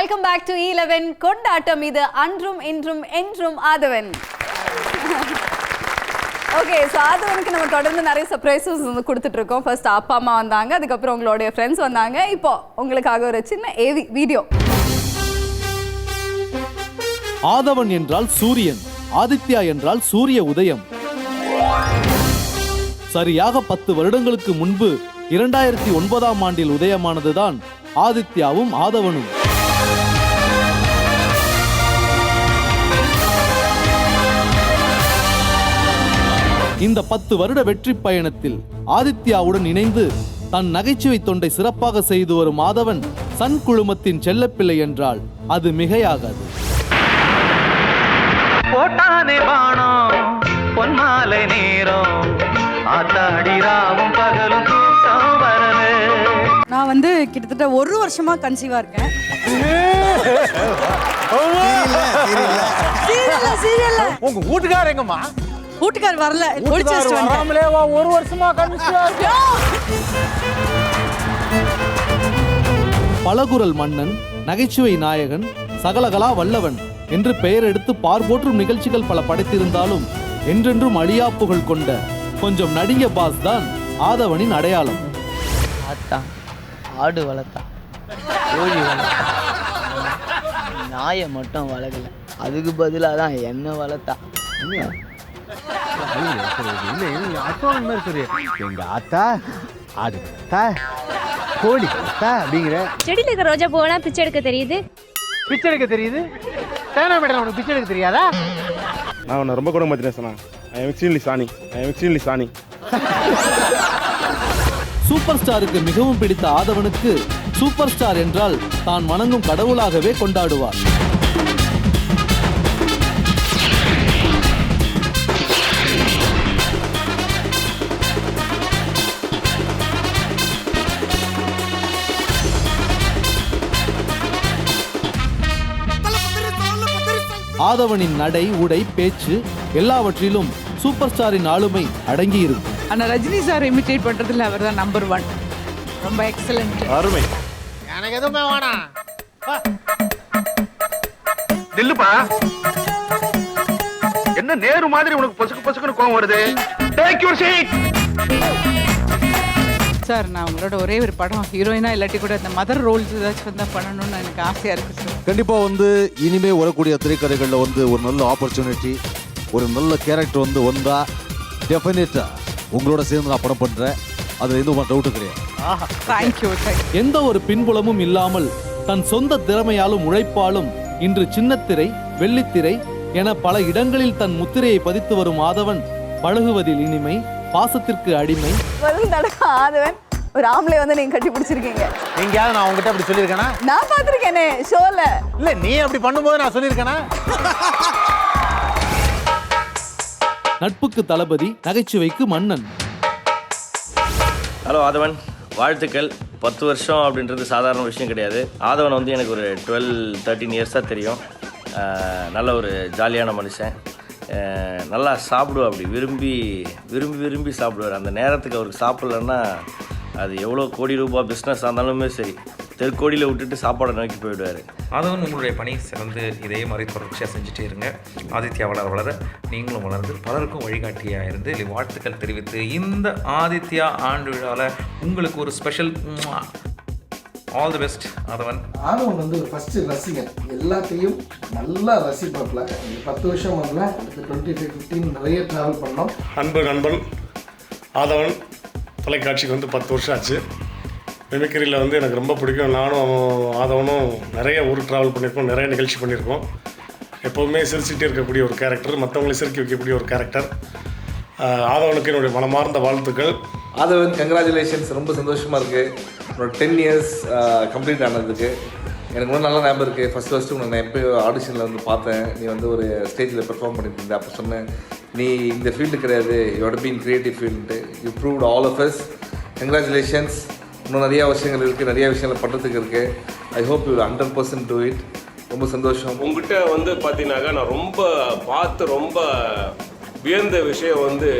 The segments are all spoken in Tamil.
வெல்கம் பேக் டு இலவன் கொண்டாட்டம் இது. அன்றும் இன்றும் என்றும் ஆதவன். ஓகே ஸோ ஆதவனுக்கு நம்ம தொடர்ந்து நிறைய சர்ப்ரைசஸ் வந்து கொடுத்துட்டு இருக்கோம் ஃபர்ஸ்ட் அப்பா அம்மா வந்தாங்க. அதுக்கப்புறம் உங்களுடைய ஃப்ரெண்ட்ஸ் வந்தாங்க. இப்போ உங்களுக்காக ஒரு சின்ன ஏவி வீடியோ ஆதவன் என்றால் சூரியன் ஆதித்யா என்றால் சூரிய உதயம். சரியாக பத்து வருடங்களுக்கு முன்பு இரண்டாயிரத்தி ஒன்பதாம் ஆண்டில் உதயமானதுதான் ஆதித்யாவும் ஆதவனும். இந்த பத்து வருட வெற்றி பயணத்தில் ஆதித்யாவுடன் இணைந்து தன் நகைச்சுவை தொண்டை சிறப்பாக செய்து வரும் ஆதவன் சன் குழுமத்தின் செல்லப்பிள்ளை என்றால் அது மிகையாகாது. போட்டானே பொன்மாலை நேரம் ஆத்தாடி ராவும் பகலும் தூக்கம் வரல நான் வந்து கிட்டத்தட்ட ஒரு வருஷமா கன்சீவா இருக்கேன். சீரியல்ல சீரியல்ல. உங்க வீட்டுக்கார எங்கம்மா? வீட்டுக்கார் வரல. ஒளிச்சு வச்சுட்டு வந்துட்டேன். வராமலேவா ஒரு வருஷமா கன்சியா பலகுரல் மன்னன் நகைச்சுவை நாயகன் சகலகலா வல்லவன் என்று பெயர் எடுத்து பார்போற்றும் நிகழ்ச்சிகள் பல படைத்திருந்தாலும் என்றென்றும் அழியா புகழ் கொண்ட கொஞ்சம் நடிக பாஸ் தான் ஆதவனின் அடையாளம். ஆத்தா ஆடு வளர்த்தா கோழி வளர்த்தா நாயை மட்டும் வளர்க்கல. அதுக்கு பதிலாக தான் என்ன வளர்த்தா அத்தோன மாதிரி சொல்லி எங்க ஆத்தா ஆடு கோழி தா அப்படிங்கிற செடியில் இருக்கிற ரோஜா பூவனா பிச்சை எடுக்க தெரியுது? பிச்சை எடுக்க தெரியுது? தேனா மேடம் உனக்கு பிச்சை எடுக்க தெரியாதா? நான் உன்னை ரொம்ப கூட மாத்தினேன் சொன்னா ஐ எக்ஸ்ட்ரீம்லி சாணி ஐ எக்ஸ்ட்ரீம்லி சாணி சூப்பர் ஸ்டாருக்கு மிகவும் பிடித்த ஆதவனுக்கு சூப்பர் ஸ்டார் என்றால் தான் வணங்கும் கடவுளாகவே கொண்டாடுவார். ஆதவனின் நடை உடை பேச்சு எல்லாவற்றிலும் சூப்பர் ஸ்டாரின் ஆளுமை அடங்கியிருக்கும். ஆனா ரஜினி சார் இமிட்டேட் பண்றதுல அவர் தான் நம்பர் ஒன் ரொம்ப எக்ஸலண்ட் அருமை. எனக்கு எதுவுமே வேணாம் நில்லுப்பா. என்ன நேரு மாதிரி உனக்கு பொசுக்கு பொசுக்குன்னு கோவம் வருது? டேக் யூர் சீட் சார் நான் உங்களோட ஒரே ஒரு படம் ஹீரோயினா இல்லாட்டி கூட இந்த மதர் ரோல்ஸ் ஏதாச்சும் வந்தா பண்ணணும்னு எனக்கு ஆசையா இருக்கு சார். கண்டிப்பா வந்து இனிமே வரக்கூடிய திரைக்கதைகள்ல வந்து ஒரு நல்ல ஆப்பர்ச்சுனிட்டி ஒரு நல்ல கேரக்டர் வந்து வந்தா டெஃபினட்டா உங்களோட சேர்ந்து நான் படம் பண்றேன். அதுல எந்த டவுட்டும் கிடையாது. தேங்க்யூ தேங்க் எந்த ஒரு பின்புலமும் இல்லாமல் தன் சொந்த திறமையாலும் உழைப்பாலும் இன்று சின்னத்திரை வெள்ளித்திரை என பல இடங்களில் தன் முத்திரையை பதித்து வரும் ஆதவன் பழகுவதில் இனிமை பாசத்திற்கு அடிமை. முதல் தடவை ஆதவன். ஒரு ஆம்பளை வந்து நீங்க கட்டி பிடிச்சிருக்கீங்க. எங்கேயாவது நான் உங்ககிட்ட அப்படி சொல்லியிருக்கேனா? நான் பார்த்திருக்கேனே ஷோல இல்ல நீ அப்படி பண்ணும்போது நான் சொல்லியிருக்கேனா? நட்புக்கு தளபதி நகைச்சுவைக்கு மன்னன். ஹலோ ஆதவன். வாழ்த்துக்கள். பத்து வருஷம் அப்படின்றது சாதாரண விஷயம் கிடையாது. ஆதவன் வந்து எனக்கு ஒரு டுவெல் தேர்ட்டீன் இயர்ஸாக தெரியும். நல்ல ஒரு ஜாலியான மனுஷன். நல்லா சாப்பிடுவா அப்படி. விரும்பி விரும்பி விரும்பி சாப்பிடுவார். அந்த நேரத்துக்கு அவருக்கு சாப்பிட்லன்னா அது எவ்வளோ கோடி ரூபாய் பிஸ்னஸ் இருந்தாலுமே சரி தெற்கோடியில் விட்டுட்டு சாப்பாடை நோக்கி போயிடுவார். அதுவும் உங்களுடைய பணி சிறந்து இதே மாதிரி தொடர்ச்சியாக செஞ்சுட்டே இருங்க. ஆதித்யா வளர வளர நீங்களும் வளர்ந்து பலருக்கும் வழிகாட்டியாக இருந்து வாழ்த்துக்கள் தெரிவித்து இந்த ஆதித்யா ஆண்டு விழாவில் உங்களுக்கு ஒரு special all the best Aadhavan Aadhavan வந்து ஃபஸ்ட்டு ரசிகன். எல்லாத்தையும் நல்லா ரசிப்பாப்ல பத்து வருஷம் வரல அடுத்து டுவெண்ட்டி ஃபைவ் ஃபிஃப்டீன் நிறைய ட்ராவல் பண்ணோம். அன்பு நண்பன் ஆதவன் தொலைக்காட்சிக்கு வந்து பத்து வருஷம் ஆச்சு. மிமிக்ரியில் வந்து எனக்கு ரொம்ப பிடிக்கும். நானும் அவன் ஆதவனும் நிறைய ஊர் ட்ராவல் பண்ணியிருக்கோம் நிறைய நிகழ்ச்சி பண்ணியிருக்கோம். எப்போவுமே சிரிச்சுட்டே இருக்கக்கூடிய ஒரு கேரக்டர் மற்றவங்களை சிரிக்க வைக்கக்கூடிய ஒரு கேரக்டர் ஆதவனுக்கு என்னுடைய மனமார்ந்த வாழ்த்துக்கள். ஆதவன் கங்க்ராச்சுலேஷன்ஸ் ரொம்ப சந்தோஷமாக இருக்குது என்னோட டென் இயர்ஸ் கம்ப்ளீட் ஆனதுக்கு எனக்கு ரொம்ப நல்ல ஞாபகம் இருக்குது ஃபஸ்ட் ஃபஸ்ட்டு உனக்கு நான் எப்போ ஆடிஷனில் வந்து பார்த்தேன். நீ வந்து ஒரு ஸ்டேஜில் பெர்ஃபார்ம் பண்ணிட்டு இருந்த. அப்போ சொன்னேன் நீ இந்த ஃபீல்டு கிடையாது. யோட been creative field you proved all of us congratulations இன்னும் நிறையா விஷயங்கள் இருக்குது நிறையா விஷயங்கள் பண்ணுறதுக்கு இருக்குது I hope you hundred percent do it ரொம்ப சந்தோஷம். உங்ககிட்ட வந்து பார்த்தீங்கன்னாக்கா நான் ரொம்ப பார்த்து ரொம்ப வியந்த விஷயம் வந்து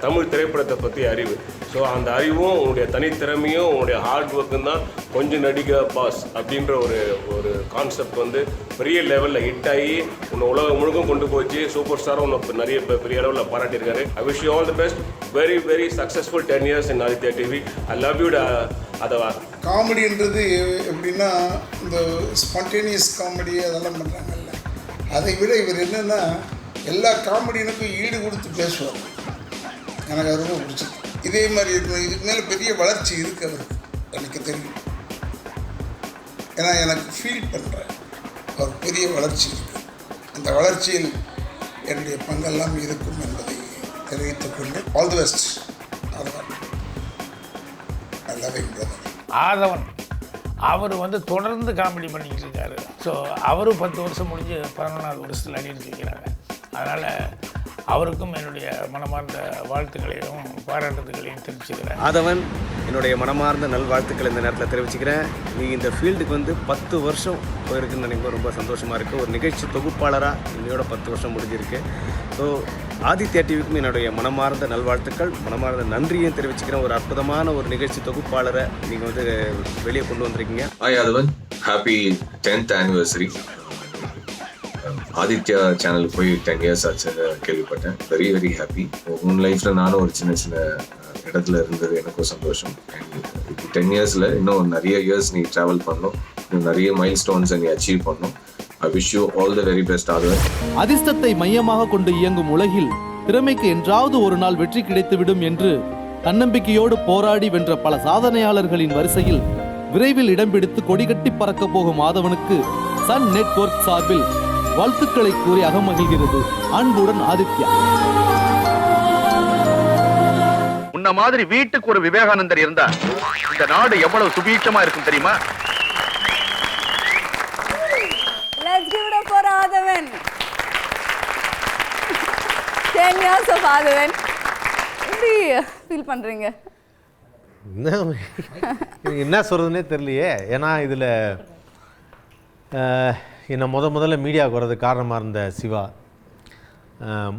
தமிழ் திரைப்படத்தை பற்றி அறிவு. ஸோ அந்த அறிவும் உன்னுடைய தனித்திறமையும் உன்னுடைய ஹார்ட் ஒர்க்கும் தான் கொஞ்சம் நடிக பாஸ் அப்படின்ற ஒரு ஒரு கான்செப்ட் வந்து பெரிய லெவலில் ஹிட் ஆகி உன்னை உலகம் முழுக்கும் கொண்டு போச்சு. சூப்பர் ஸ்டாரும் உன்னை நிறைய பெ- பெரிய அளவில் பாராட்டியிருக்காரு. I wish you all the best very very successful ten years in Aditya TV I love you அதவா காமெடின்றது எப்படின்னா இந்த ஸ்பான்டேனியஸ் காமெடி அதெல்லாம் பண்ணுறாங்கல்ல அதை விட இவர் என்னென்னா எல்லா காமெடியினுக்கும் ஈடு கொடுத்து பேசுவார். எனக்கு அது ரொம்ப பிடிச்சது. இதே மாதிரி இருக்கணும் இதுக்கு மேலே பெரிய வளர்ச்சி இருக்கு அவருக்கு எனக்கு தெரியும். ஏன்னா எனக்கு ஃபீல் பண்ணுறேன் அவர் பெரிய வளர்ச்சி இருக்கு. அந்த வளர்ச்சியில் என்னுடைய பங்கெல்லாம் இருக்கும் என்பதை தெரிவித்துக் கொண்டு ஆல் தி பெஸ்ட் ஆதவன். ஐ ஆதவன். அவர் வந்து தொடர்ந்து காமெடி பண்ணிக்கிட்டு இருக்காரு. ஸோ அவரும் பத்து வருஷம் முடிஞ்சு பதினொன்றாவது வருஷத்தில் நடிட்டு அதனால் அவருக்கும் என்னுடைய மனமார்ந்த வாழ்த்துக்களையும் பாராட்டுதல்களையும் தெரிவிச்சுக்கிறேன். ஆதவன் என்னுடைய மனமார்ந்த நல்வாழ்த்துக்கள் இந்த நேரத்தில் தெரிவிச்சுக்கிறேன். நீ இந்த ஃபீல்டுக்கு வந்து பத்து வருஷம் போயிருக்குன்னு நினைக்கும் ரொம்ப சந்தோஷமாக இருக்குது ஒரு நிகழ்ச்சி தொகுப்பாளராக இன்னையோட பத்து வருஷம் முடிஞ்சிருக்கு. ஸோ ஆதித்யா டிவிக்கும் என்னுடைய மனமார்ந்த நல்வாழ்த்துக்கள் மனமார்ந்த நன்றியும் தெரிவிச்சுக்கிறேன். ஒரு அற்புதமான ஒரு நிகழ்ச்சி தொகுப்பாளரை நீங்கள் வந்து வெளியே கொண்டு வந்திருக்கீங்க. Hi Aadhavan happy tenth anniversary Aditya channel போய் டென் இயர்ஸ் ஆச்சு கேள்விப்பட்டேன். வெரி வெரி ஹாப்பி உன் லைஃப்பில் நானும் ஒரு சின்ன சின்ன இடத்துல இருந்தது. எனக்கும் சந்தோஷம். அண்ட் இப்போ டென் இயர்ஸில் இன்னும் நிறைய இயர்ஸ் நீ ட்ராவல் பண்ணணும். இன்னும் நிறைய மைல் ஸ்டோன்ஸை நீ அச்சீவ் பண்ணணும். I wish you all the very best Aadhavan அதிர்ஷ்டத்தை மையமாக கொண்டு இயங்கும் உலகில் திறமைக்கு என்றாவது ஒரு நாள் வெற்றி கிடைத்துவிடும் என்று தன்னம்பிக்கையோடு போராடி வென்ற பல சாதனையாளர்களின் வரிசையில் விரைவில் இடம் பிடித்து கொடிகட்டி பறக்க போகும் மாதவனுக்கு சன் நெட்வொர்க் சார்பில் வாழ்த்துக்களை கூறி அகமகிழ்கிறது. அன்புடன் ஆதித்யா. உன்ன மாதிரி வீட்டுக்கு ஒரு விவேகானந்தர் இருந்தா இந்த நாடு எவ்வளவு சுபீட்சமா இருக்கும் தெரியுமா? Let's give it up for Aadhavan 10 years of ஆதவன் எப்படி ஃபீல் பண்றீங்க? என்ன? எனக்கு என்ன சொல்கிறதுனே தெரியலையே. ஏன்னா இதில் என்னை முத முதல்ல மீடியாவுக்கு வர்றதுக்கு காரணமாக இருந்த சிவா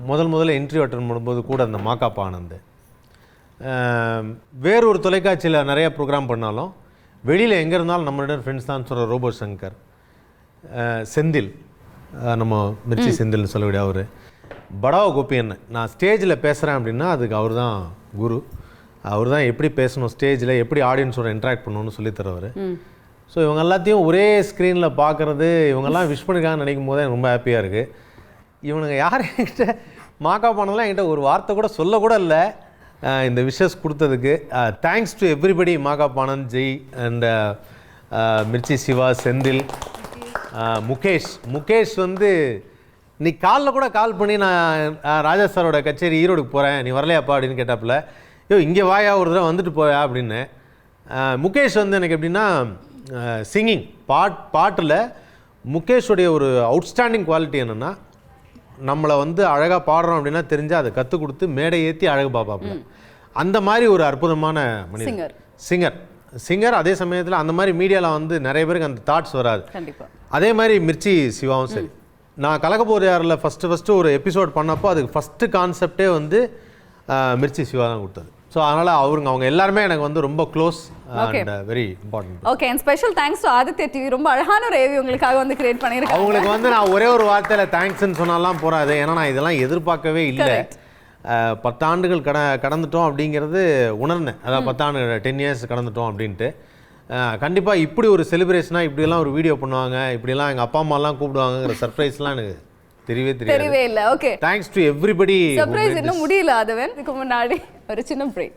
முதல் முதல்ல இன்டர்வியூ அட்டன் பண்ணும்போது கூட அந்த மாக்காப்பா ஆனந்த் வேறொரு தொலைக்காட்சியில் நிறைய ப்ரோக்ராம் பண்ணாலும் வெளியில் எங்கே இருந்தாலும் நம்மளோட ஃப்ரெண்ட்ஸ் தான் சொல்கிற ரோபோ சங்கர் செந்தில் நம்ம மிர்ச்சி செந்தில்னு சொல்லக்கூடிய அவர். படாவ கோபி அண்ணன். நான் ஸ்டேஜில் பேசுகிறேன் அப்படின்னா அதுக்கு அவர் தான் குரு. அவர் தான் எப்படி பேசணும் ஸ்டேஜில் எப்படி ஆடியன்ஸோட இன்ட்ராக்ட் பண்ணணும்னு சொல்லித் தரவர். ஸோ இவங்க எல்லாத்தையும் ஒரே ஸ்க்ரீனில் பார்க்குறது இவங்கெல்லாம் விஷ் பண்ணிருக்காங்கன்னு நினைக்கும் போது எனக்கு ரொம்ப ஹாப்பியாக இருக்குது இவனுங்க யார் என்கிட்ட? மாக்கா பண்ணலாம் என்கிட்ட ஒரு வார்த்தை கூட சொல்லக்கூட இல்லை. இந்த விஷஸ் கொடுத்ததுக்கு thanks to everybody Ma Ka Pa Anand Jai and Mirchi Shiva Senthil Mukesh. Mukesh வந்து நீ காலில் கூட கால் பண்ணி நான் ராஜா சாரோட கச்சேரி ஈரோடுக்கு போகிறேன் நீ வரலையாப்பா அப்படின்னு கேட்டாப்புல. ஐயோ இங்கே வாயா ஒரு தடவை வந்துட்டு போயா அப்படின்னு. முகேஷ் வந்து எனக்கு எப்படின்னா சிங்கிங் பாட் பாட்டில் முகேஷுடைய ஒரு அவுட்ஸ்டாண்டிங் குவாலிட்டி என்னென்னா நம்மளை வந்து அழகாக பாடுறோம் அப்படின்னா தெரிஞ்சால் அதை கற்றுக் கொடுத்து மேடை ஏற்றி அழகு பார்ப்பாப்புல. அந்த மாதிரி ஒரு அற்புதமான மனிதர். சிங்கர் சிங்கர் அதே சமயத்தில் அந்த மாதிரி மீடியாவில் வந்து நிறைய பேருக்கு அந்த தாட்ஸ் வராது. அதே மாதிரி மிர்ச்சி சிவாவும் சரி. நான் கலக்கப்போர் யாரில் ஃபஸ்ட்டு ஃபஸ்ட்டு ஒரு எபிசோட் பண்ணப்போ அதுக்கு ஃபஸ்ட்டு கான்செப்டே வந்து மிர்ச்சி சிவா தான் கொடுத்தது. ஸோ அதனால் அவருங்க அவங்க எல்லாருமே எனக்கு வந்து ரொம்ப close. And very important okay and special thanks to Aditya TV ரொம்ப அழகான ஒரு ஏவி உங்களுக்காக வந்து கிரியேட் பண்ணியிருக்காங்க. அவங்களுக்கு வந்து நான் ஒரே ஒரு வார்த்தையில் தேங்க்ஸ்ன்னு சொன்னாலாம் போகாது ஏன்னா நான் இதெல்லாம் எதிர்பார்க்கவே இல்லை. அஹ், பத்தாண்டுகள் கட கடந்துட்டோம் அப்படிங்கிறது உணர்ந்தேன். அதாவது பத்தாண்டு டென் இயர்ஸ் கடந்துட்டோம் அப்படின்ட்டு. கண்டிப்பாக இப்படி ஒரு செலிப்ரேஷனாக இப்படியெல்லாம் ஒரு வீடியோ பண்ணுவாங்க. இப்படியெல்லாம் எங்கள் அப்பா அம்மாலாம் கூப்பிடுவாங்கங்கிற சர்ப்ரைஸ்லாம் எனக்கு தெரியவே தெரியவே இல்லை. Okay thanks to everybody surprise இன்னும் முடியல ஆதவன். இதுக்கு முன்னாடி. ஒரு சின்ன பிரேக்